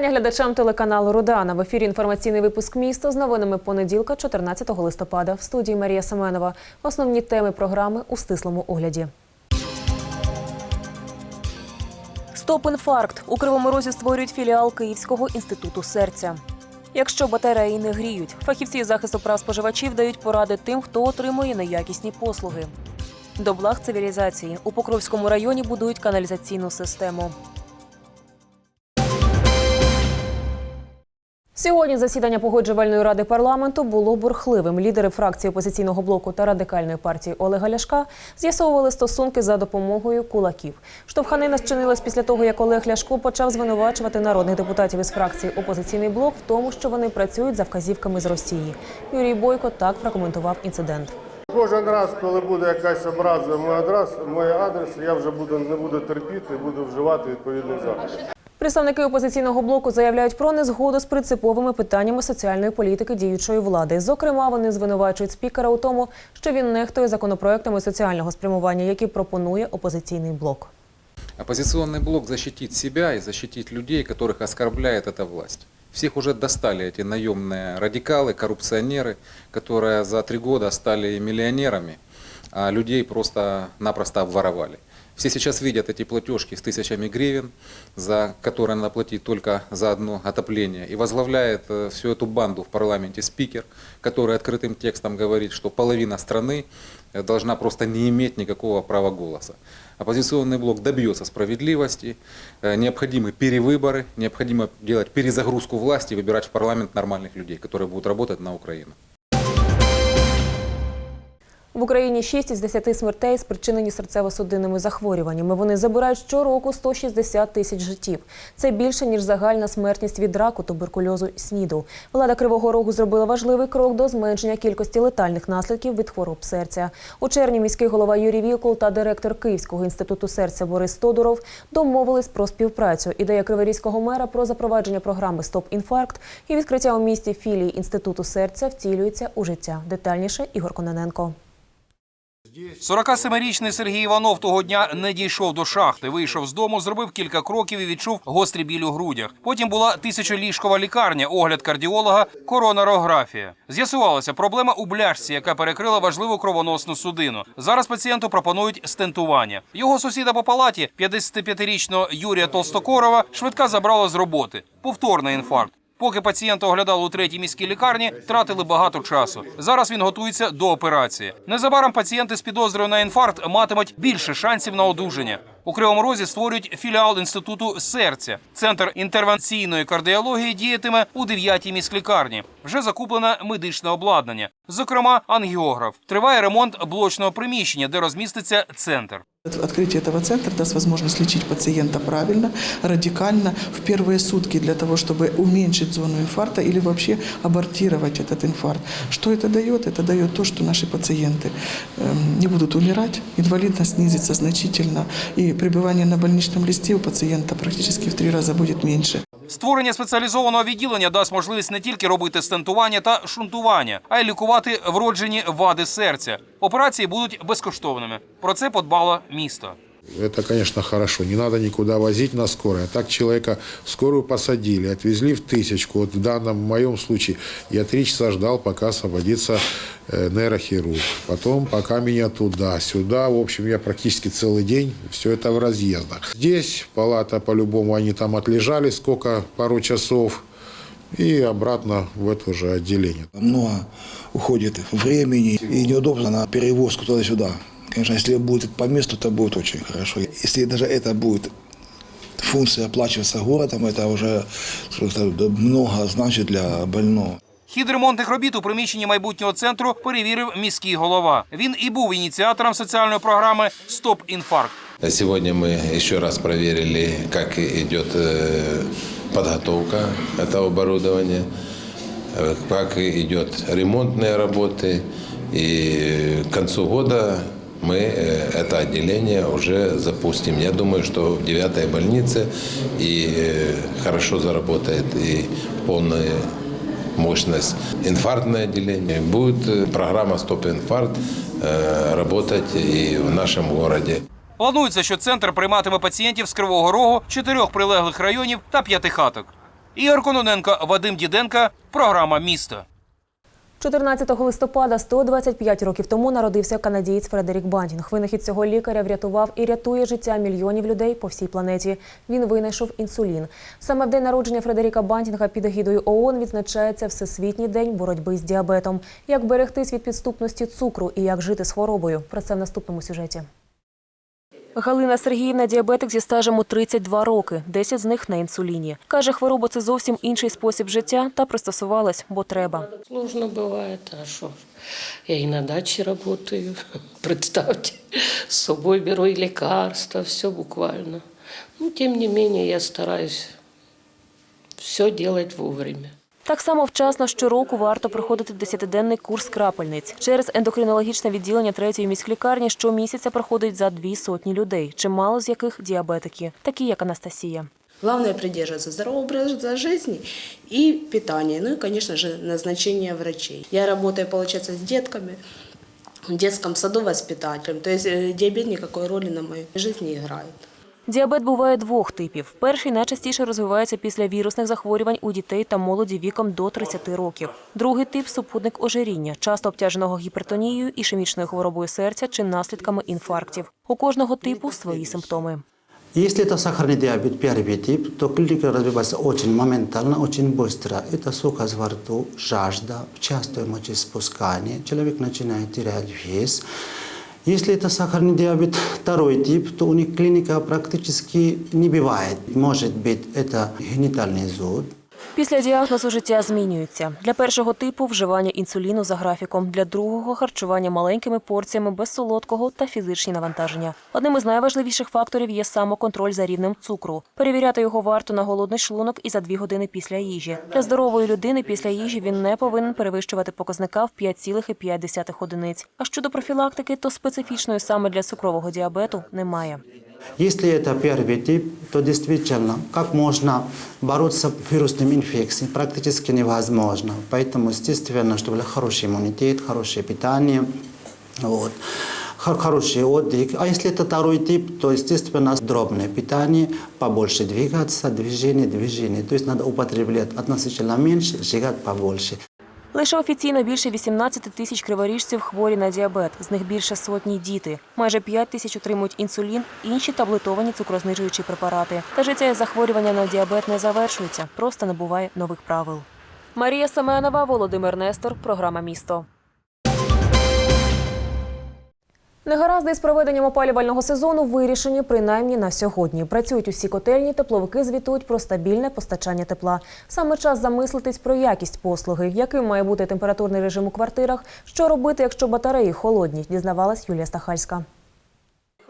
вітання глядачам телеканалу Рудана. В ефірі інформаційний випуск місто з новинами понеділка, 14 листопада. В студії Марія Семенова. Основні теми програми у стислому огляді. Стоп-інфаркт. У Кривому Розі створюють філіал Київського інституту серця. Якщо батареї не гріють, фахівці захисту прав споживачів дають поради тим, хто отримує неякісні послуги. До благ цивілізації у Покровському районі будують каналізаційну систему. Сьогодні засідання погоджувальної ради парламенту було бурхливим. Лідери фракції опозиційного блоку та радикальної партії Олега Ляшка з'ясовували стосунки за допомогою кулаків. Штовханина зчинилась після того, як Олег Ляшко почав звинувачувати народних депутатів із фракції опозиційний блок в тому, що вони працюють за вказівками з Росії. Юрій Бойко так прокоментував інцидент. Кожен раз, коли буде якась образа мій адрес, мій адрес, я вже буду не буду терпіти, буду вживати відповідний захід. Представники опозиційного блоку заявляють про незгоду з принциповими питаннями соціальної політики діючої влади. Зокрема, вони звинувачують спікера у тому, що він нехтує законопроектами соціального спрямування, які пропонує опозиційний блок. Оппозиционный блок защитит себя и защитит людей, которых оскорбляет эта власть. Всех уже достали эти наемные радикалы, коррупционеры, которые за три года стали миллионерами, а людей просто-напросто обворовали. Все сейчас видят эти платежки с тысячами гривен, за которые надо платить только за одно отопление. И возглавляет э, всю эту банду в парламенте спикер, который открытым текстом говорит, что половина страны э, должна просто не иметь никакого права голоса. Оппозиционный блок добьется справедливости, э, необходимы перевыборы, необходимо делать перезагрузку власти выбирать в парламент нормальных людей, которые будут работать на Украину. В Україні 6 із 10 смертей спричинені серцево-судинними захворюваннями. Вони забирають щороку 160 тисяч життів. Це більше ніж загальна смертність від раку, туберкульозу СНІДу. Влада Кривого Рогу зробила важливий крок до зменшення кількості летальних наслідків від хвороб серця. У червні міський голова Юрій Вілкул та директор Київського інституту серця Борис Тодуров домовились про співпрацю. Ідея криворізького мера про запровадження програми Стоп інфаркт і відкриття у місті філії інституту серця втілюється у життя. Детальніше Ігор Кононенко. 47-річний Сергій Іванов того дня не дійшов до шахти. Вийшов з дому, зробив кілька кроків і відчув гострий біль у грудях. Потім була тисячоліжкова лікарня, огляд кардіолога, коронарографія. З'ясувалося, проблема у бляшці, яка перекрила важливу кровоносну судину. Зараз пацієнту пропонують стентування. Його сусіда по палаті, 55-річного Юрія Толстокорова, швидка забрала з роботи. Повторний інфаркт. Поки пацієнта оглядали у третій міській лікарні, тратили багато часу. Зараз він готується до операції. Незабаром пацієнти з підозрою на інфаркт матимуть більше шансів на одужання. У Кривому Розі створюють філіал інституту серця. Центр інтервенційної кардіології діятиме у 9-й міськлікарні. Вже закуплене медичне обладнання, зокрема ангіограф. Триває ремонт блочного приміщення, де розміститься центр. Открытие этого центра даст возможность лечить пациента правильно, радикально, в первые сутки для того, чтобы уменьшить зону инфаркта или вообще абортировать этот инфаркт. Что это дает? Это дает то, что наши пациенты эм, не будут умирать, инвалидность снизится значительно, и пребывание на больничном листе у пациента практически в три раза будет меньше. Створення спеціалізованого відділення дасть можливість не тільки робити стентування та шунтування, а й лікувати вроджені вади серця. Операції будуть безкоштовними. Про це подбало місто. Это, конечно, хорошо. Не надо никуда возить на скорой. А так человека в скорую посадили, отвезли в тысячку. Вот в данном моем случае я три часа ждал, пока освободится э, нейрохирург. Потом пока меня туда, сюда. В общем, я практически целый день все это в разъездах. Здесь палата по-любому, они там отлежали сколько, пару часов. И обратно в это же отделение. Много уходит времени и неудобно на перевозку туда-сюда. Конечно, если будет по месту, то будет очень хорошо. Если даже это будет функция оплачиваться городом, это уже скажем так, много значит для больного. Хід ремонтних робіт у приміщенні майбутнього центру перевірив міський голова. Він і був ініціатором соціальної програми Стоп інфаркт. Сегодня мы еще раз проверили, как идет э, подготовка этого оборудования, э, как идет ремонтные работы. И к концу года мы э, это отделение уже запустим. Я думаю, что в девятой больнице и э, хорошо заработает и полная мощность. Инфарктное отделение. Будет э, программа «Стоп-инфаркт» э, работать и в нашем городе. Планується, що центр прийматиме пацієнтів з Кривого Рогу, чотирьох прилеглих районів та п'яти хаток. Ігор Кононенко, Вадим Діденко. Програма Місто. 14 листопада 125 років тому народився канадієць Фредерік Бантінг. Винахід цього лікаря врятував і рятує життя мільйонів людей по всій планеті. Він винайшов інсулін. Саме в день народження Фредеріка Бантінга під егідою ООН відзначається Всесвітній день боротьби з діабетом. Як берегтись від підступності цукру і як жити з хворобою. Про це в наступному сюжеті. Галина Сергіївна діабетик зі стажем у 32 роки, 10 з них на інсуліні. Каже, хвороба це зовсім інший спосіб життя та пристосувалась, бо треба. Сложно бывает, а что? ж. Я и на даче работаю, представьте, с собой беру и лекарства, все буквально. Ну, тем не менее, я стараюсь все делать вовремя. Так само вчасно щороку варто проходити 10-денний курс крапельниць. Через ендокринологічне відділення третьої міськлікарні щомісяця проходить за дві сотні людей, чимало з яких діабетики, такі як Анастасія. Главное придерживаться здорового образа жизни и питания. Ну и, конечно же, назначение врачей. Я работаю, получается, с детками в детском саду воспитателем. То есть э, диабет никакой роли на моей жизни не играет. Діабет буває двох типів. Перший найчастіше розвивається після вірусних захворювань у дітей та молоді віком до 30 років. Другий тип супутник ожиріння, часто обтяженого гіпертонією, ішемічною хворобою серця чи наслідками інфарктів. У кожного типу свої симптоми. Если это сахарный диабет первый тип, то клиника развивается очень моментально, очень быстро. Это сухость во рту, жажда, частое мочеиспускание, человек начинает терять вес. Если это сахарный диабет второй тип, то у них клиника практически не бывает. Может быть, это генитальный зуд, Після діагнозу життя змінюється. Для першого типу вживання інсуліну за графіком, для другого харчування маленькими порціями без солодкого та фізичні навантаження. Одним із найважливіших факторів є самоконтроль за рівнем цукру. Перевіряти його варто на голодний шлунок і за дві години після їжі. Для здорової людини після їжі він не повинен перевищувати показника в 5,5 одиниць. А щодо профілактики, то специфічної саме для цукрового діабету немає. Если это первый тип, то действительно, как можно бороться с вирусными инфекциями, практически невозможно. Поэтому, естественно, чтобы был хороший иммунитет, хорошее питание, вот, хор- хороший отдых. А если это второй тип, то, естественно, дробное питание, побольше двигаться, движение, движение. То есть надо употреблять относительно меньше, сжигать побольше. Лише офіційно більше 18 тисяч криворіжців хворі на діабет. З них більше сотні діти. Майже 5 тисяч отримують інсулін, інші таблетовані цукрознижуючі препарати. Та життя захворювання на діабет не завершується, просто не буває нових правил. Марія Семенова, Володимир Нестор, програма Місто. Негаразди з проведенням опалювального сезону вирішені принаймні на сьогодні. Працюють усі котельні, тепловики звітують про стабільне постачання тепла. Саме час замислитись про якість послуги, яким має бути температурний режим у квартирах, що робити, якщо батареї холодні, дізнавалась Юлія Стахальська.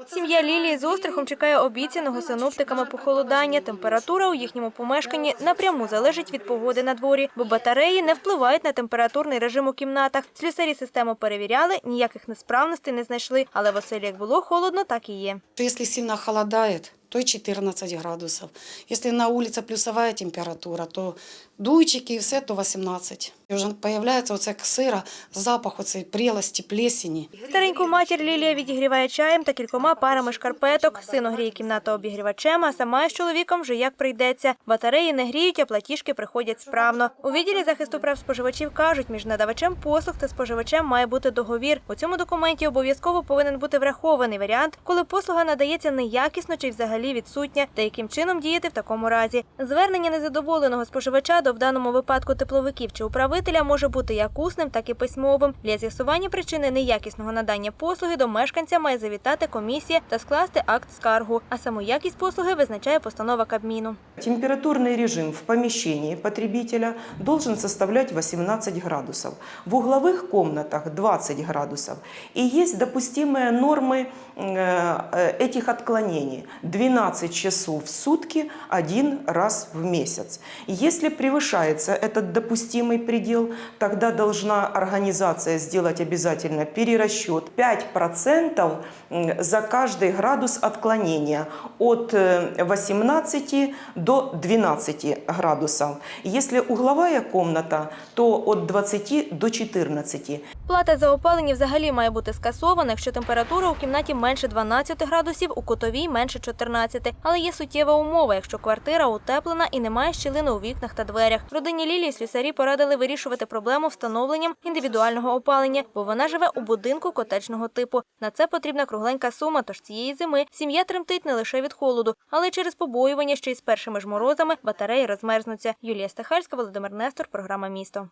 Сім'я Лілії з острахом чекає обіцяного синоптиками похолодання. Температура у їхньому помешканні напряму залежить від погоди на дворі, бо батареї не впливають на температурний режим у кімнатах. Слюсарі систему перевіряли, ніяких несправностей не знайшли. Але в оселі як було холодно, так і є. Если сильно холодает, то и 14 градусов. Если на улице плюсовая температура, то дуйчики і все, то 18. І вже появляється оце сира, запах оцей прелості, плесені. Стареньку матір Лілія відігріває чаєм та кількома парами шкарпеток. Син огріє кімнату обігрівачем, а сама з чоловіком вже як прийдеться. Батареї не гріють, а платіжки приходять справно. У відділі захисту прав споживачів кажуть, між надавачем послуг та споживачем має бути договір. У цьому документі обов'язково повинен бути врахований варіант, коли послуга надається неякісно чи взагалі відсутня, та яким чином діяти в такому разі. Звернення незадоволеного споживача до в даному випадку тепловиків чи управителя може бути як усним, так і письмовим. Для з'ясування причини неякісного надання послуги до мешканця має завітати комісія та скласти акт скаргу. А саму якість послуги визначає постанова Кабміну. Температурный режим в помещении потребителя должен составлять 18 градусов. В угловых комнатах 20 градусов. И есть допустимые нормы э, этих отклонений. 12 часов в сутки один раз в месяц. Если превышается этот допустимый предел, предел, тогда должна организация сделать обязательно перерасчет 5% м, за каждый градус отклонения от э, 18 до 12 градусов. Если угловая комната, то от 20 до 14. Плата за опалення взагалі має бути скасована, якщо температура у кімнаті менше 12 градусів, у кутовій менше 14. Але є суттєва умова, якщо квартира утеплена і немає щілини у вікнах та дверях. Родині Лілії слюсарі порадили вирішувати проблему встановленням індивідуального опалення, бо вона живе у будинку котеджного типу. На це потрібна кругленька сума, тож цієї зими сім'я тремтить не лише від холоду, але й через побоювання, що із першими ж морозами батареї розмерзнуться. Юлія Стахальська, Володимир Нестор, програма Місто.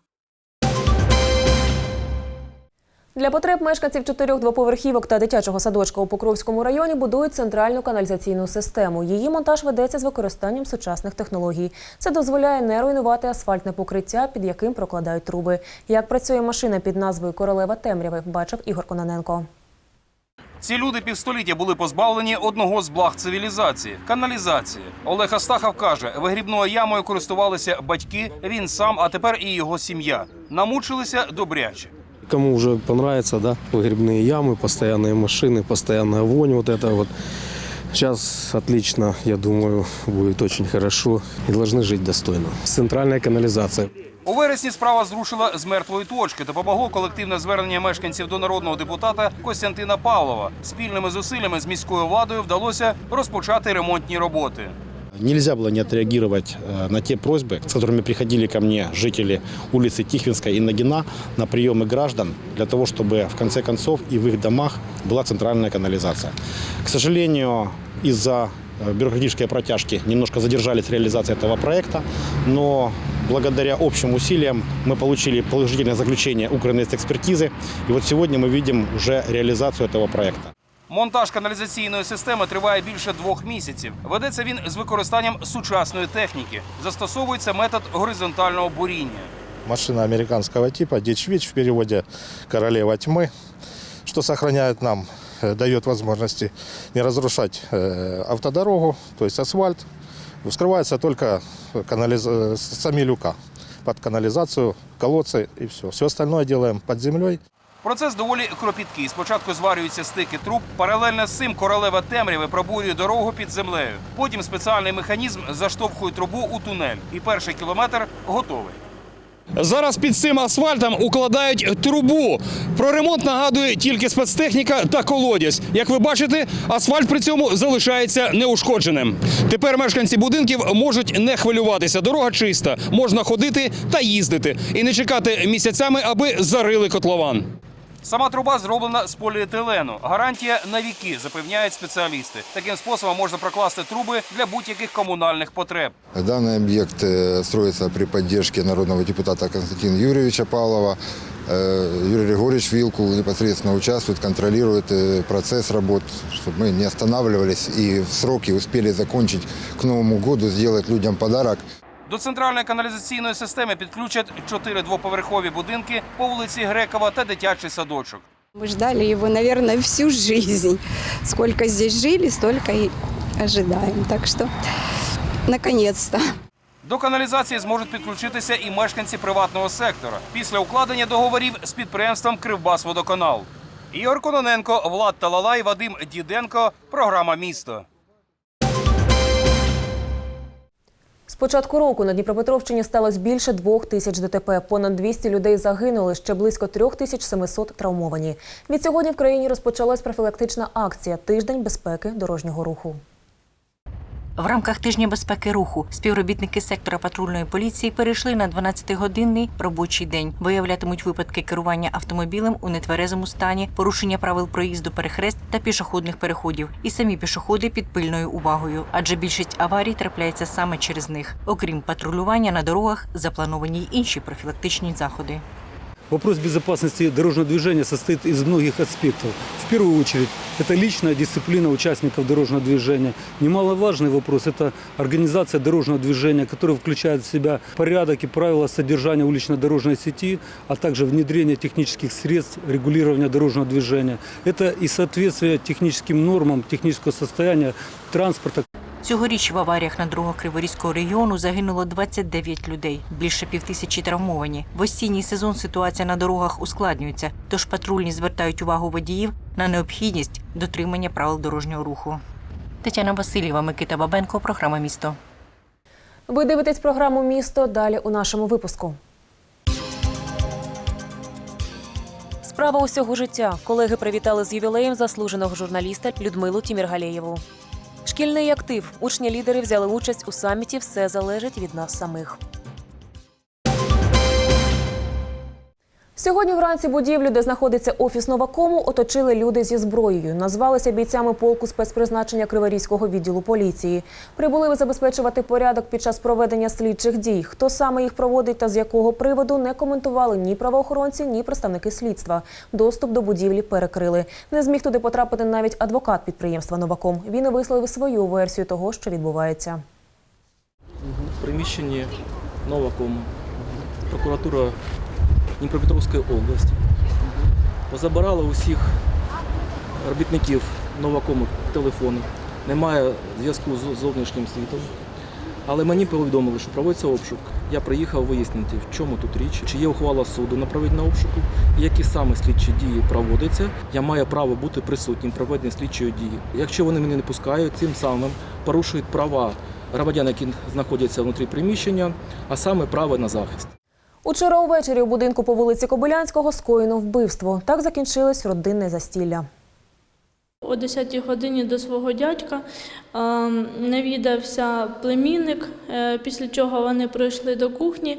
Для потреб мешканців чотирьох двоповерхівок та дитячого садочка у Покровському районі будують центральну каналізаційну систему. Її монтаж ведеться з використанням сучасних технологій. Це дозволяє не руйнувати асфальтне покриття, під яким прокладають труби. Як працює машина під назвою Королева темряви, бачив Ігор Кононенко. Ці люди півстоліття були позбавлені одного з благ цивілізації каналізації. Олег Астахов каже, вигрібною ямою користувалися батьки, він сам, а тепер і його сім'я. Намучилися добряче. Кому уже понравится, да, выгребные ямы, постоянные машины, постоянная вонь, вот это вот. Сейчас отлично, я думаю, будет очень хорошо и должны жить достойно. Центральная канализация. У вересні справа зрушила з мертвої точки. Допомогло колективне звернення мешканців до народного депутата Костянтина Павлова. Спільними зусиллями з міською владою вдалося розпочати ремонтні роботи. Нельзя было не отреагировать э, на те просьбы, с которыми приходили ко мне жители улицы Тихвинская и Нагина на приемы граждан, для того, чтобы в конце концов и в их домах была центральная канализация. К сожалению, из-за э, бюрократической протяжки немножко задержались с реализацией этого проекта, но благодаря общим усилиям мы получили положительное заключение Укрэнерго-экспертизы, и вот сегодня мы видим уже реализацию этого проекта. Монтаж каналізаційної системи триває більше двох місяців. Ведеться він з використанням сучасної техніки. Застосовується метод горизонтального буріння. Машина американского типа Дичвич в переводе «Королева тьмы», что сохраняет нам, э, дает возможности не разрушать э, автодорогу, то есть асфальт. Вскрывается только канализ... э, сами люка под канализацию, колодцы и все. Все остальное делаем под землей. Процес доволі кропіткий. Спочатку зварюються стики труб. Паралельно з цим королева темряви пробурює дорогу під землею. Потім спеціальний механізм заштовхує трубу у тунель. І перший кілометр готовий. Зараз під цим асфальтом укладають трубу. Про ремонт нагадує тільки спецтехніка та колодязь. Як ви бачите, асфальт при цьому залишається неушкодженим. Тепер мешканці будинків можуть не хвилюватися. Дорога чиста, можна ходити та їздити і не чекати місяцями, аби зарили котлован. Сама труба зроблена з поліетилену. Гарантія на віки, запевняють спеціалісти. Таким способом можна прокласти труби для будь-яких комунальних потреб. Данный объект э, строится при поддержке народного депутата Константина Юрьевича Павлова. Э, Юрий Григорьевич Вилку непосредственно участвует, контролирует э, процесс работ, чтобы мы не останавливались и в сроки успели закончить к Новому году, сделать людям подарок. До центральної каналізаційної системи підключать чотири двоповерхові будинки по вулиці Грекова та дитячий садочок. Мы ждали его, наверное, всю жизнь. Сколько здесь жили, столько и ожидаем. Так что, наконец-то. До каналізації зможуть підключитися і мешканці приватного сектора після укладення договорів з підприємством Кривбасводоканал. Ігор Кононенко, Влад Талалай, Вадим Діденко. Програма Місто. З початку року на Дніпропетровщині сталося більше двох тисяч ДТП. Понад 200 людей загинули, ще близько 3700 травмовані. Від сьогодні в країні розпочалась профілактична акція Тиждень безпеки дорожнього руху. В рамках тижня безпеки руху співробітники сектора патрульної поліції перейшли на 12-годинний робочий день. Виявлятимуть випадки керування автомобілем у нетверезому стані, порушення правил проїзду перехрест та пішохідних переходів. І самі пішоходи під пильною увагою, адже більшість аварій трапляється саме через них. Окрім патрулювання на дорогах, заплановані й інші профілактичні заходи. Вопрос безопасности дорожного движения состоит из многих аспектов. В первую очередь, это личная дисциплина участников дорожного движения. Немаловажный вопрос – это организация дорожного движения, которая включает в себя порядок и правила содержания улично-дорожной сети, а также внедрение технических средств регулирования дорожного движения. Это и соответствие техническим нормам, технического состояния транспорта. Цьогоріч в аваріях на дорогах Криворізького регіону загинуло 29 людей, більше півтисячі травмовані. В осінній сезон ситуація на дорогах ускладнюється, тож патрульні звертають увагу водіїв на необхідність дотримання правил дорожнього руху. Тетяна Васильєва, Микита Бабенко, програма Місто. Ви дивитесь програму Місто далі у нашому випуску. Справа усього життя. Колеги привітали з ювілеєм заслуженого журналіста Людмилу Тіміргалєєву. Шкільний актив. Учні-лідери взяли участь у саміті Все залежить від нас самих. Сьогодні вранці будівлю, де знаходиться офіс Новакому, оточили люди зі зброєю. Назвалися бійцями полку спецпризначення Криворізького відділу поліції. Прибули забезпечувати порядок під час проведення слідчих дій. Хто саме їх проводить та з якого приводу не коментували ні правоохоронці, ні представники слідства. Доступ до будівлі перекрили. Не зміг туди потрапити навіть адвокат підприємства Новаком. Він і висловив свою версію того, що відбувається. в приміщенні Новакому, прокуратура Дніпропетровської області. Позабирали усіх робітників Новакому телефони. Немає зв'язку з зовнішнім світом. Але мені повідомили, що проводиться обшук. Я приїхав вияснити, в чому тут річ, чи є ухвала суду на проведення обшуку, які саме слідчі дії проводяться. Я маю право бути присутнім в проведенні слідчої дії. Якщо вони мене не пускають, цим самим порушують права громадян, які знаходяться внутрі приміщення, а саме право на захист. Учора увечері у будинку по вулиці Кобилянського скоєно вбивство. Так закінчилось родинне застілля. О 10-й годині до свого дядька навідався племінник, е, після чого вони прийшли до кухні,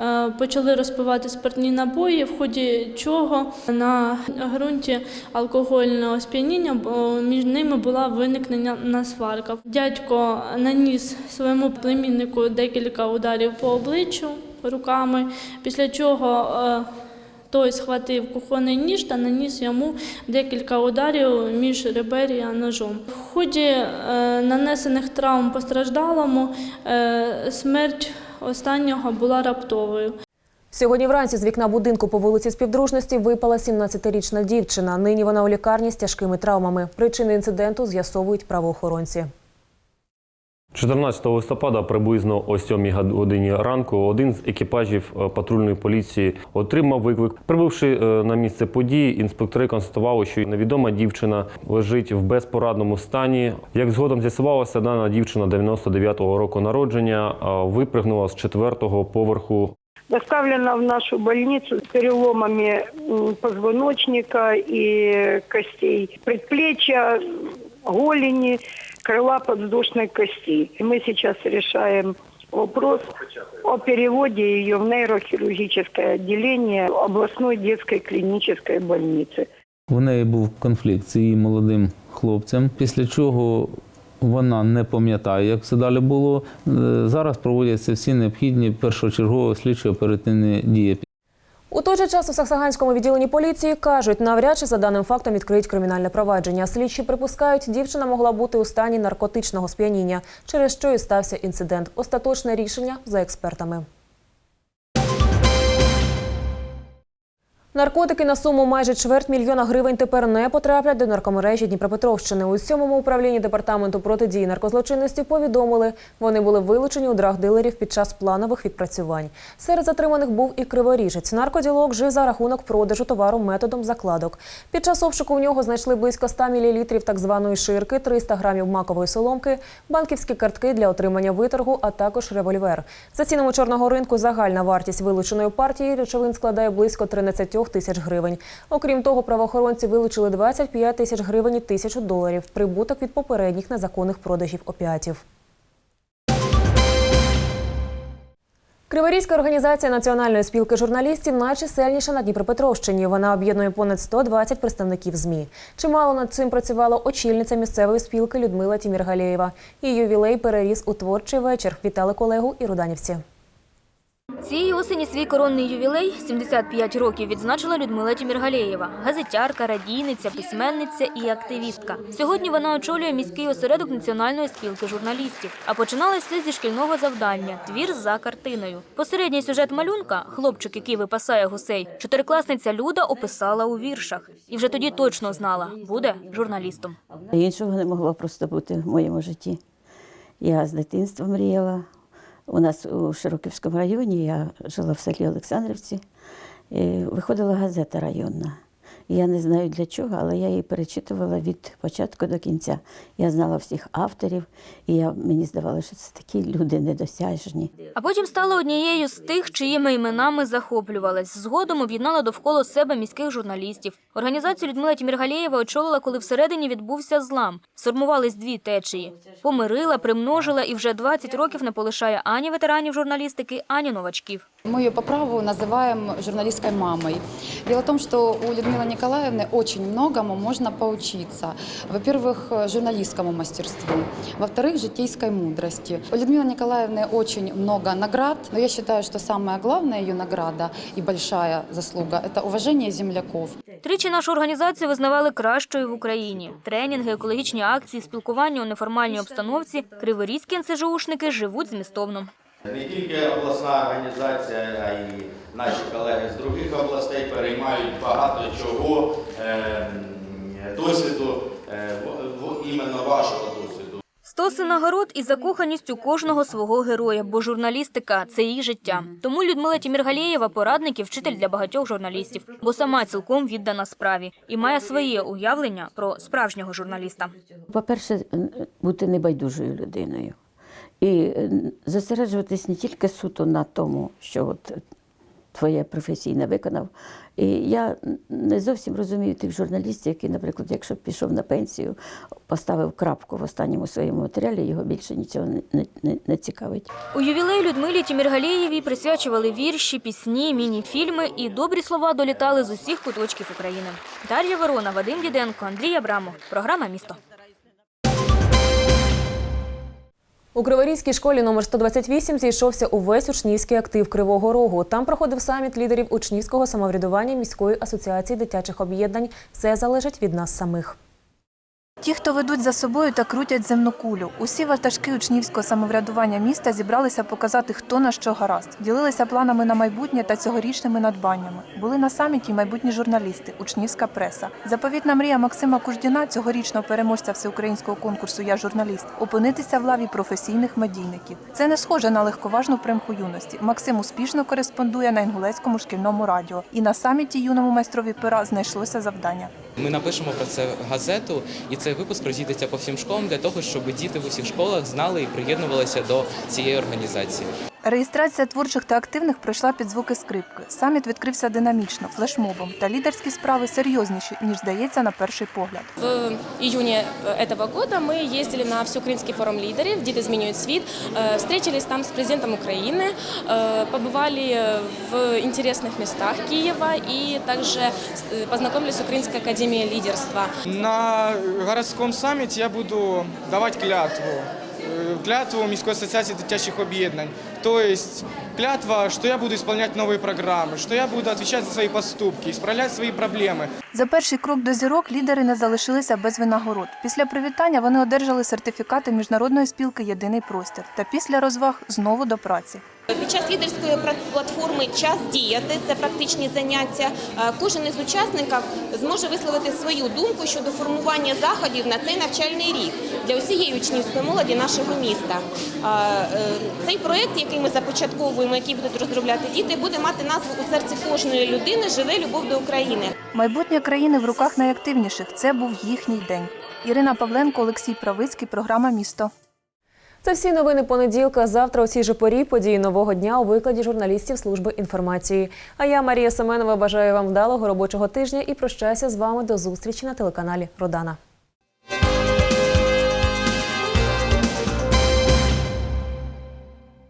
е, почали розпивати спиртні напої, в ході чого на ґрунті алкогольного сп'яніння між ними була виникнена сварка. Дядько наніс своєму племіннику декілька ударів по обличчю руками, після чого е, той схватив кухонний ніж та наніс йому декілька ударів між реберія ножом. В ході е, нанесених травм постраждалому е, смерть останнього була раптовою. Сьогодні вранці з вікна будинку по вулиці Співдружності випала 17-річна дівчина. Нині вона у лікарні з тяжкими травмами. Причини інциденту з'ясовують правоохоронці. 14 листопада приблизно о 7 годині ранку один з екіпажів е, патрульної поліції отримав виклик. Прибувши е, на місце події, інспектори констатували, що невідома дівчина лежить в безпорадному стані. Як згодом з'ясувалося, дана дівчина 99-го року народження е, випригнула з четвертого поверху доставлена в нашу больницу с переломами позвоночника и костей предплечья, голени, крыла подвздошной кости. И мы сейчас решаем вопрос о переводе ее в нейрохирургическое отделение областной детской клинической больницы. У неї був конфлікт з її молодим хлопцем, після чого вона не пам'ятає, як все далі було. Е, Зараз проводяться всі необхідні першочергові слідчі оперативні дії. У той же час у Саксаганському відділенні поліції кажуть, навряд чи за даним фактом відкриють кримінальне провадження. Слідчі припускають, дівчина могла бути у стані наркотичного сп'яніння, через що і стався інцидент. Остаточне рішення за експертами. Наркотики на суму майже чверть мільйона гривень тепер не потраплять до наркомережі Дніпропетровщини. У сьомому управлінні департаменту протидії наркозлочинності повідомили, вони були вилучені у драгдилерів під час планових відпрацювань. Серед затриманих був і криворіжець. Наркоділок жив за рахунок продажу товару методом закладок. Під час обшуку в нього знайшли близько 100 мл так званої ширки, 300 грамів макової соломки, банківські картки для отримання виторгу, а також револьвер. За цінами чорного ринку загальна вартість вилученої партії речовин складає близько 13 тисяч гривень. Окрім того, правоохоронці вилучили 25 тисяч гривень і тисячу доларів. Прибуток від попередніх незаконних продажів опіатів. Криворізька організація Національної спілки журналістів найчисельніша на Дніпропетровщині. Вона об'єднує понад 120 представників ЗМІ. Чимало над цим працювала очільниця місцевої спілки Людмила Тіміргалєєва. Її ювілей переріс у творчий вечір. Вітали колегу і руданівці. Цієї осені свій коронний ювілей 75 років відзначила Людмила Тіміргалєєва, газетярка, радійниця, письменниця і активістка. Сьогодні вона очолює міський осередок Національної спілки журналістів. А починалося все зі шкільного завдання твір за картиною. Посередній сюжет малюнка хлопчик, який випасає гусей, чотирикласниця Люда описала у віршах. І вже тоді точно знала, буде журналістом. Іншого не могло просто бути в моєму житті. Я з дитинства мріяла. У нас у Широківському районі я жила в селі Олександрівці. Виходила газета районна. Я не знаю для чого, але я її перечитувала від початку до кінця. Я знала всіх авторів, і я, мені здавалося, що це такі люди недосяжні. А потім стала однією з тих, чиїми іменами захоплювалась. Згодом об'єднала довкола себе міських журналістів. Організацію Людмила Тіміргалєєва очолила, коли всередині відбувся злам. Сформувались дві течії. Помирила, примножила і вже 20 років не полишає ані ветеранів журналістики, ані новачків. Мы ее по праву называем журналистской мамой. Дело в том, что у Людмилы Николаевны очень многому можно поучиться. Во-первых, журналистскому мастерству. Во-вторых, житейской мудрости. У Людмилы Николаевны очень много наград, но я считаю, что самая главная ее награда и большая заслуга – это уважение земляков. Тричі нашу організацію визнавали кращою в Україні. Тренінги, екологічні акції, спілкування у неформальній обстановці. Криворізькі НСЖУшники живуть змістовно. Не тільки обласна організація, а й наші колеги з других областей переймають багато чого е, досвіду, е, іменно вашого досвіду. Стоси нагород і закоханість у кожного свого героя, бо журналістика – це її життя. Тому Людмила Тіміргалєєва – порадник і вчитель для багатьох журналістів, бо сама цілком віддана справі і має своє уявлення про справжнього журналіста. По-перше, бути небайдужою людиною. І е, зосереджуватись не тільки суто на тому, що от твоє професійне виконав. І я не зовсім розумію тих журналістів, які, наприклад, якщо пішов на пенсію, поставив крапку в останньому своєму матеріалі, його більше нічого не, не, не цікавить. У ювілей Людмилі Тіміргалєєвій присвячували вірші, пісні, міні-фільми і добрі слова долітали з усіх куточків України. Дар'я Ворона, Вадим Діденко, Андрій Абрамов. Програма «Місто». У Криворізькій школі номер 128 зійшовся увесь учнівський актив Кривого Рогу. Там проходив саміт лідерів учнівського самоврядування міської асоціації дитячих об'єднань. Все залежить від нас самих. Ті, хто ведуть за собою та крутять земну кулю. Усі ватажки учнівського самоврядування міста зібралися показати, хто на що гаразд. Ділилися планами на майбутнє та цьогорічними надбаннями. Були на саміті майбутні журналісти, учнівська преса. Заповітна мрія Максима Куждіна, цьогорічного переможця всеукраїнського конкурсу Я журналіст, опинитися в лаві професійних медійників. Це не схоже на легковажну примху юності. Максим успішно кореспондує на інгулецькому шкільному радіо. І на саміті юному майстрові пера знайшлося завдання. Ми напишемо про це газету, і цей випуск розійдеться по всім школам для того, щоб діти в усіх школах знали і приєднувалися до цієї організації. Реєстрація творчих та активних пройшла під звуки скрипки. Саміт відкрився динамічно, флешмобом, та лідерські справи серйозніші, ніж здається на перший погляд. В июне этого года мы ездили на Всеукраинский форум лидеров «Дети изменяют свет», э, встретились там с президентом Украины, э, побывали в интересных местах Киева и также э, познакомились с Украинской академией лидерства. На городском саммите я буду давать клятву. Клятву міської асоціації дитячих об'єднань. Тобто клятва, що я буду виконувати нові програми, що я буду відповідати за свої поступки, справляти свої проблеми. За перший крок до зірок лідери не залишилися без винагород. Після привітання вони одержали сертифікати міжнародної спілки Єдиний простір та після розваг знову до праці. Під час лідерської платформи Час діяти це практичні заняття. Е, Кожен із учасників зможе висловити свою думку щодо формування заходів на цей навчальний рік для усієї учнівської молоді нашого міста. Е, е, Цей проект, який ми започатковуємо, який будуть розробляти діти, буде мати назву у серці кожної людини Живе любов до України. Майбутнє країни в руках найактивніших. Це був їхній день. Ірина Павленко, Олексій Правицький, програма Місто. Це всі новини понеділка. Завтра у цій же порі події нового дня у викладі журналістів служби інформації. А я, Марія Семенова, бажаю вам вдалого робочого тижня і прощаюся з вами до зустрічі на телеканалі Родана.